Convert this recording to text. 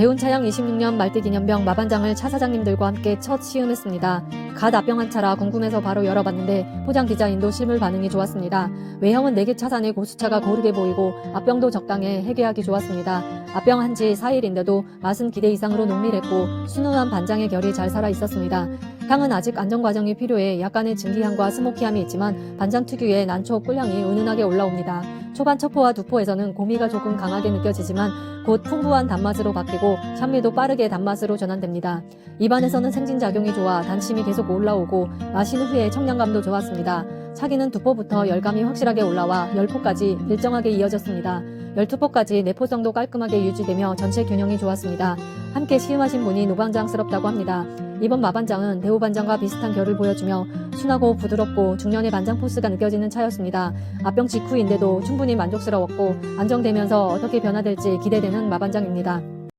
대운 차양 26년 말띠 기념병 마반장을 차 사장님들과 함께 첫 시음했습니다. 갓 앞병한 차라 궁금해서 바로 열어봤는데 포장 디자인도 실물 반응이 좋았습니다. 외형은 4개 차산의 고수차가 고르게 보이고 앞병도 적당해 해계하기 좋았습니다. 앞병 한 지 4일인데도 맛은 기대 이상으로 농밀했고 순우한 반장의 결이 잘 살아 있었습니다. 향은 아직 안정 과정이 필요해 약간의 증기향과 스모키함이 있지만 반장 특유의 난초 꿀향이 은은하게 올라옵니다. 초반 첩포와 두포에서는 고미가 조금 강하게 느껴지지만 곧 풍부한 단맛으로 바뀌고 샴미도 빠르게 단맛으로 전환됩니다. 입안에서는 생진작용이 좋아 단심이 계속 올라오고 마신 후에 청량감도 좋았습니다. 차기는 두포부터 열감이 확실하게 올라와 열포까지 일정하게 이어졌습니다. 열투포까지 내포성도 깔끔하게 유지되며 전체 균형이 좋았습니다. 함께 시음하신 분이 노반장스럽다고 합니다. 이번 마반장은 대우반장과 비슷한 결을 보여주며 순하고 부드럽고 중년의 반장 포스가 느껴지는 차였습니다. 앞병 직후인데도 충분히 만족스러웠고 안정되면서 어떻게 변화될지 기대되는 마반장입니다.